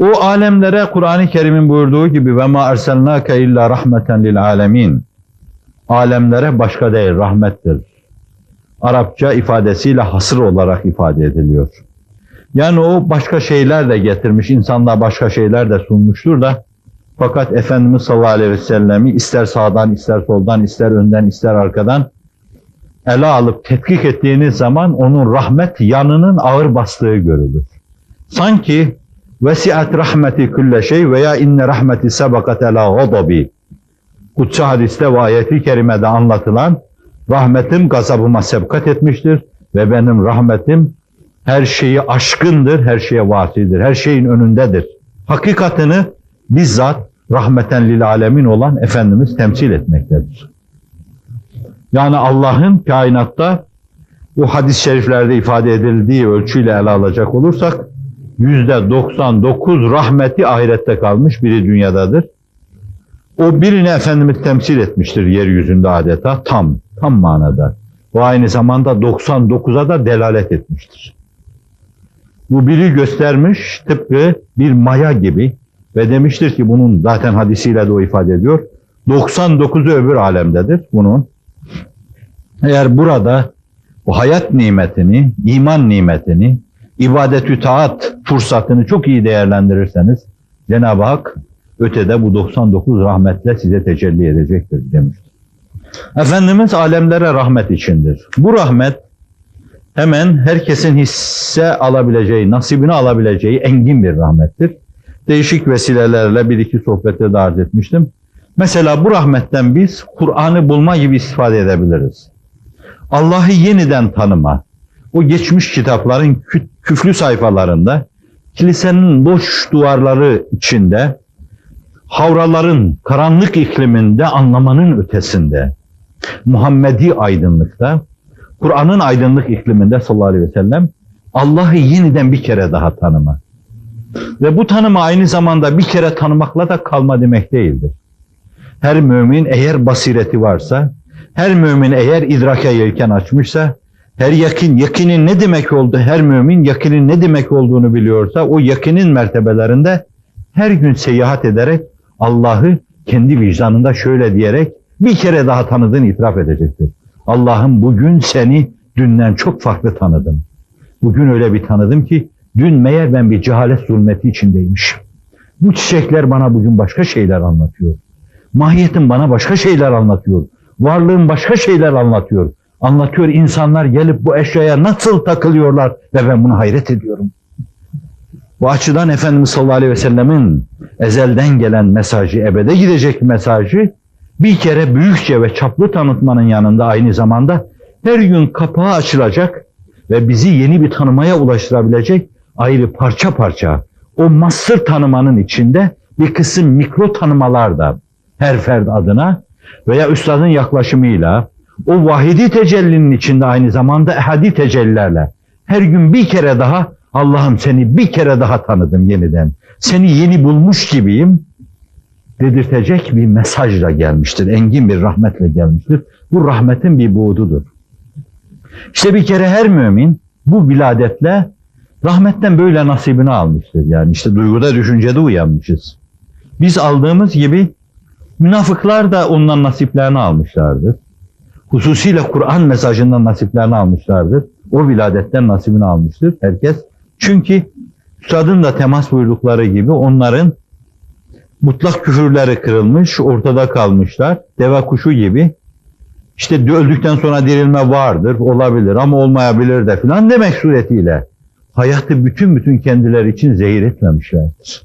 O alemlere Kur'an-ı Kerim'in buyurduğu gibi ve ma erselnake illa rahmeten lil alemin. Alemlere başka değil rahmettir. Arapça ifadesiyle hasır olarak ifade ediliyor. Yani o başka şeyler de getirmiş, insanlar başka şeyler de sunmuştur da fakat Efendimiz sallallahu aleyhi ve sellemi ister sağdan, ister soldan, ister önden, ister arkadan ele alıp tetkik ettiğiniz zaman onun rahmet yanının ağır bastığı görülür. Sanki vesiat rahmeti külle şey veya inne rahmeti sebakat ela gadabi. Kutsi hadiste ve ayeti kerimede anlatılan rahmetim gazabıma sebkat etmiştir ve benim rahmetim her şeyi aşkındır, her şeye vasidir, her şeyin önündedir. Hakikatını bizzat rahmeten lil alemin olan Efendimiz temsil etmektedir. Yani Allah'ın kainatta bu hadis-i şeriflerde ifade edildiği ölçüyle ele alacak olursak yüzde 99 rahmeti ahirette kalmış, biri dünyadadır. O birini Efendimiz temsil etmiştir yeryüzünde adeta tam, tam manada. O aynı zamanda 99'a da delalet etmiştir. Bu biri göstermiş tıpkı bir maya gibi ve demiştir ki bunun zaten hadisiyle de o ifade ediyor. 99'u öbür alemdedir bunun. Eğer burada bu hayat nimetini, iman nimetini, ibadetü taat fırsatını çok iyi değerlendirirseniz Cenab-ı Hak ötede bu 99 rahmetle size tecelli edecektir demiştir. Efendimiz alemlere rahmet içindir. Bu rahmet hemen herkesin hisse alabileceği, nasibini alabileceği engin bir rahmettir. Değişik vesilelerle bir iki sohbette de arz etmiştim. Mesela bu rahmetten biz Kur'an'ı bulma gibi istifade edebiliriz. Allah'ı yeniden tanıma, o geçmiş kitapların kü- küflü sayfalarında, kilisenin boş duvarları içinde, havraların karanlık ikliminde anlamanın ötesinde, Muhammedi aydınlıkta, Kur'an'ın aydınlık ikliminde sallallahu aleyhi ve sellem, Allah'ı yeniden bir kere daha tanıma. Ve bu tanıma aynı zamanda bir kere tanımakla da kalma demek değildir. Her mümin eğer basireti varsa, her mümin eğer idrake yelken açmışsa, her yakin, yakinin ne demek oldu, her mümin yakinin ne demek olduğunu biliyorsa, o yakinin mertebelerinde her gün seyahat ederek Allah'ı kendi vicdanında şöyle diyerek bir kere daha tanıdığını itiraf edecektir. Allah'ım bugün seni dünden çok farklı tanıdım. Bugün öyle bir tanıdım ki dün meğer ben bir cehalet zulmeti içindeymişim. Bu çiçekler bana bugün başka şeyler anlatıyor. Mahiyetim bana başka şeyler anlatıyor. Varlığım başka şeyler anlatıyor. Anlatıyor insanlar gelip bu eşyaya nasıl takılıyorlar ve ben buna hayret ediyorum. Bu açıdan Efendimiz sallallahu aleyhi ve sellemin ezelden gelen mesajı, ebede gidecek mesajı bir kere büyükçe ve çaplı tanıtmanın yanında aynı zamanda her gün kapağı açılacak ve bizi yeni bir tanımaya ulaştırabilecek ayrı parça parça o master tanımanın içinde bir kısım mikro tanımalar da her fert adına veya üstadın yaklaşımıyla o vahidi tecellinin içinde aynı zamanda ehadi tecellilerle her gün bir kere daha Allah'ım seni bir kere daha tanıdım yeniden. Seni yeni bulmuş gibiyim dedirtecek bir mesajla gelmiştir. Engin bir rahmetle gelmiştir. Bu rahmetin bir buğdudur. İşte bir kere her mümin bu viladetle rahmetten böyle nasibini almıştır. Yani işte duyguda düşüncede uyanmışız. Biz aldığımız gibi münafıklar da ondan nasiplerini almışlardır. Hususiyle Kur'an mesajından nasiplerini almışlardır. O viladetten nasibini almıştır herkes. Çünkü Üstadın da temas buyurdukları gibi onların mutlak küfürleri kırılmış, ortada kalmışlar. Deve kuşu gibi. İşte öldükten sonra dirilme vardır, olabilir ama olmayabilir de filan demek suretiyle hayatı bütün bütün kendileri için zehir etmemişlerdir.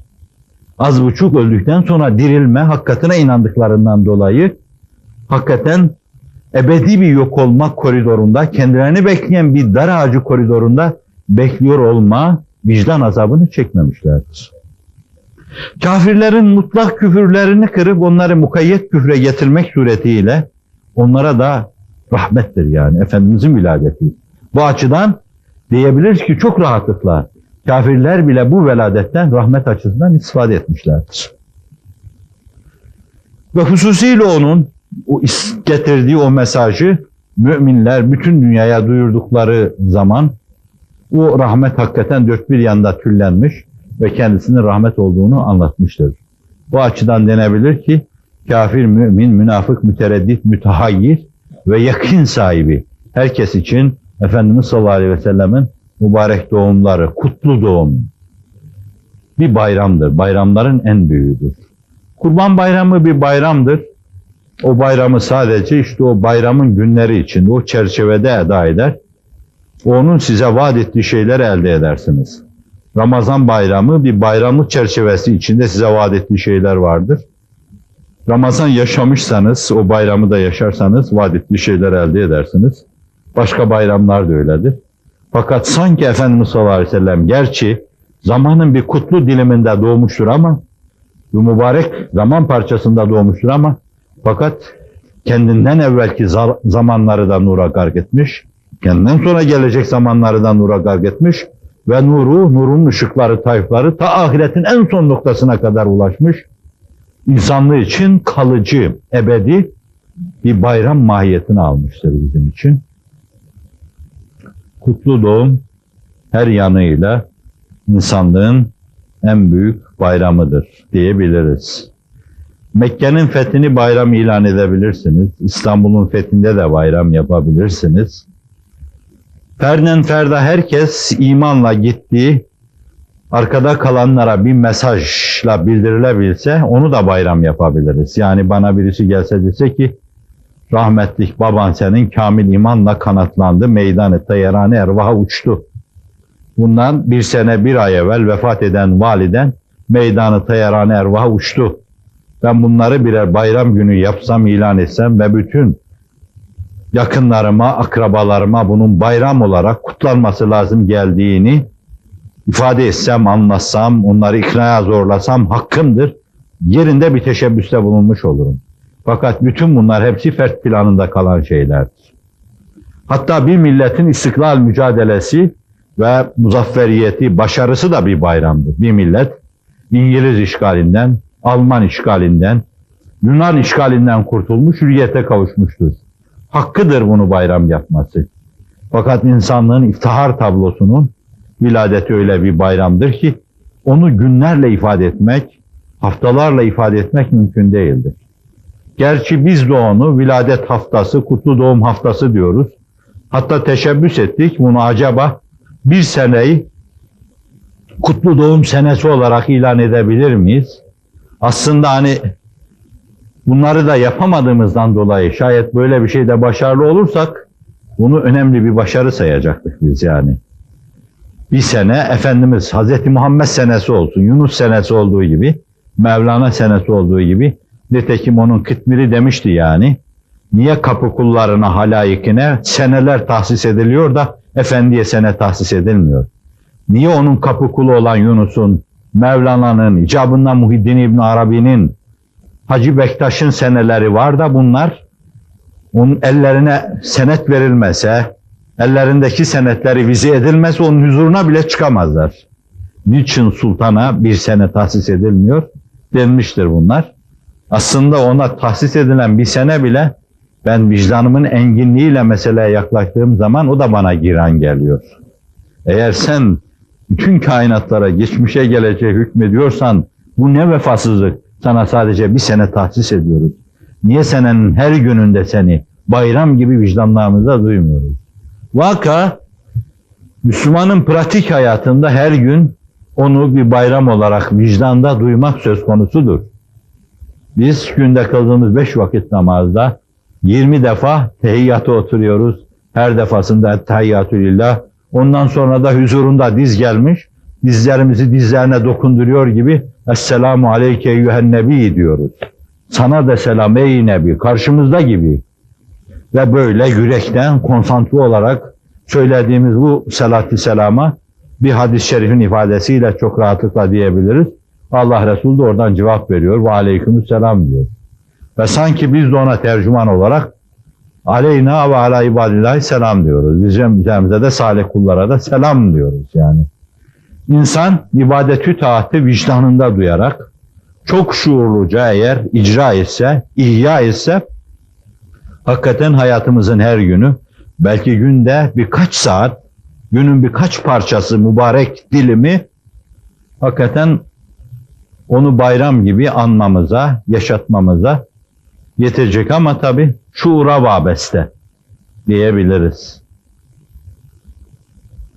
Az buçuk öldükten sonra dirilme hakikatine inandıklarından dolayı hakikaten ebedi bir yok olma koridorunda, kendilerini bekleyen bir dar ağacı koridorunda bekliyor olma vicdan azabını çekmemişlerdir. Kafirlerin mutlak küfürlerini kırıp onları mukayyet küfre getirmek suretiyle onlara da rahmettir yani Efendimizin viladeti. Bu açıdan diyebiliriz ki çok rahatlıkla kafirler bile bu veladetten rahmet açısından istifade etmişlerdir. Ve hususiyle onun o getirdiği o mesajı müminler bütün dünyaya duyurdukları zaman o rahmet hakikaten dört bir yanda tüllenmiş ve kendisinin rahmet olduğunu anlatmıştır. Bu açıdan denebilir ki kafir, mümin, münafık, mütereddit, mütehayyir ve yakın sahibi herkes için Efendimiz sallallahu aleyhi ve sellemin mübarek doğumları, kutlu doğum bir bayramdır. Bayramların en büyüğüdür. Kurban bayramı bir bayramdır. O bayramı sadece işte o bayramın günleri içinde, o çerçevede eda eder. Onun size vaat ettiği şeyleri elde edersiniz. Ramazan bayramı bir bayramlık çerçevesi içinde size vaat ettiği şeyler vardır. Ramazan yaşamışsanız, o bayramı da yaşarsanız vaat ettiği şeyler elde edersiniz. Başka bayramlar da öyledir. Fakat sanki Efendimiz sallallahu aleyhi ve sellem gerçi zamanın bir kutlu diliminde doğmuştur ama bu mübarek zaman parçasında doğmuştur ama fakat kendinden evvelki za- zamanları da nura gark etmiş. Kendinden sonra gelecek zamanları da nura gark etmiş. Ve nuru, nurun ışıkları, tayfları ta ahiretin en son noktasına kadar ulaşmış. İnsanlığı için kalıcı, ebedi bir bayram mahiyetini almıştır bizim için. Kutlu doğum her yanıyla insanlığın en büyük bayramıdır diyebiliriz. Mekke'nin fethini bayram ilan edebilirsiniz. İstanbul'un fethinde de bayram yapabilirsiniz. Ferden ferda herkes imanla gittiği arkada kalanlara bir mesajla bildirilebilse onu da bayram yapabiliriz. Yani bana birisi gelse dese ki rahmetlik baban senin kamil imanla kanatlandı, meydan-ı tayyarane ervaha uçtu. Bundan bir sene bir ay evvel vefat eden validen meydanı tayyarane ervaha uçtu. Ben bunları birer bayram günü yapsam, ilan etsem ve bütün yakınlarıma, akrabalarıma bunun bayram olarak kutlanması lazım geldiğini ifade etsem, anlatsam, onları iknaya zorlasam hakkımdır. Yerinde bir teşebbüste bulunmuş olurum. Fakat bütün bunlar hepsi fert planında kalan şeylerdir. Hatta bir milletin istiklal mücadelesi ve muzafferiyeti, başarısı da bir bayramdır. Bir millet İngiliz işgalinden, Alman işgalinden, Yunan işgalinden kurtulmuş, hürriyete kavuşmuştur. Hakkıdır bunu bayram yapması. Fakat insanlığın iftihar tablosunun viladeti öyle bir bayramdır ki onu günlerle ifade etmek, haftalarla ifade etmek mümkün değildir. Gerçi biz de onu viladet haftası, kutlu doğum haftası diyoruz. Hatta teşebbüs ettik bunu acaba bir seneyi kutlu doğum senesi olarak ilan edebilir miyiz? Aslında hani bunları da yapamadığımızdan dolayı şayet böyle bir şeyde başarılı olursak bunu önemli bir başarı sayacaktık biz yani. Bir sene Efendimiz Hazreti Muhammed senesi olsun, Yunus senesi olduğu gibi, Mevlana senesi olduğu gibi, nitekim onun kıtmiri demişti yani. Niye kapı kullarına, halayikine seneler tahsis ediliyor da Efendiye sene tahsis edilmiyor? Niye onun kapı kulu olan Yunus'un, Mevlana'nın, icabından Muhiddin İbn Arabi'nin, Hacı Bektaş'ın seneleri var da bunlar onun ellerine senet verilmese, ellerindeki senetleri vize edilmezse onun huzuruna bile çıkamazlar. Niçin sultana bir sene tahsis edilmiyor? Denmiştir bunlar. Aslında ona tahsis edilen bir sene bile ben vicdanımın enginliğiyle meseleye yaklaştığım zaman o da bana giren geliyor. Eğer sen bütün kainatlara geçmişe geleceğe hükmediyorsan bu ne vefasızlık. Sana sadece bir sene tahsis ediyoruz. Niye senenin her gününde seni bayram gibi vicdanlarımızda duymuyoruz? Vaka Müslümanın pratik hayatında her gün onu bir bayram olarak vicdanda duymak söz konusudur. Biz günde kıldığımız beş vakit namazda 20 defa tehiyyata oturuyoruz. Her defasında tehiyyatü lillah. Ondan sonra da huzurunda diz gelmiş. Dizlerimizi dizlerine dokunduruyor gibi Esselamu aleyke eyyühen nebi diyoruz. Sana da selam ey nebi karşımızda gibi. Ve böyle yürekten konsantre olarak söylediğimiz bu salatü selama bir hadis-i şerifin ifadesiyle çok rahatlıkla diyebiliriz. Allah Resulü de oradan cevap veriyor ve aleykümselam diyor. Ve sanki biz de ona tercüman olarak aleyna ve ala ibadillahi selam diyoruz. Bizim üzerimize de salih kullara da selam diyoruz yani. İnsan ibadetü taati vicdanında duyarak çok şuurluca eğer icra etse, ihya etse hakikaten hayatımızın her günü belki günde birkaç saat, günün birkaç parçası mübarek dilimi hakikaten onu bayram gibi anmamıza, yaşatmamıza yetecek ama tabi şuura vabeste diyebiliriz.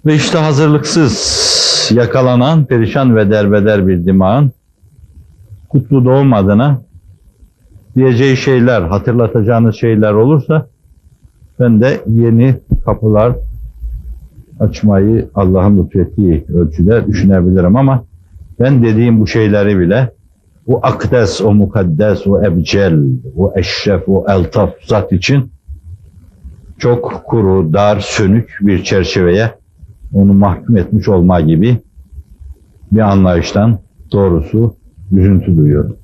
Ve işte hazırlıksız yakalanan perişan ve derbeder bir dimağın kutlu doğum adına diyeceği şeyler, hatırlatacağınız şeyler olursa ben de yeni kapılar açmayı Allah'ın lütfettiği ölçüde düşünebilirim ama ben dediğim bu şeyleri bile o akdes, o mukaddes, o ebcel, o eşref, o eltaf zat için çok kuru, dar, sönük bir çerçeveye onu mahkum etmiş olma gibi bir anlayıştan doğrusu üzüntü duyuyorum.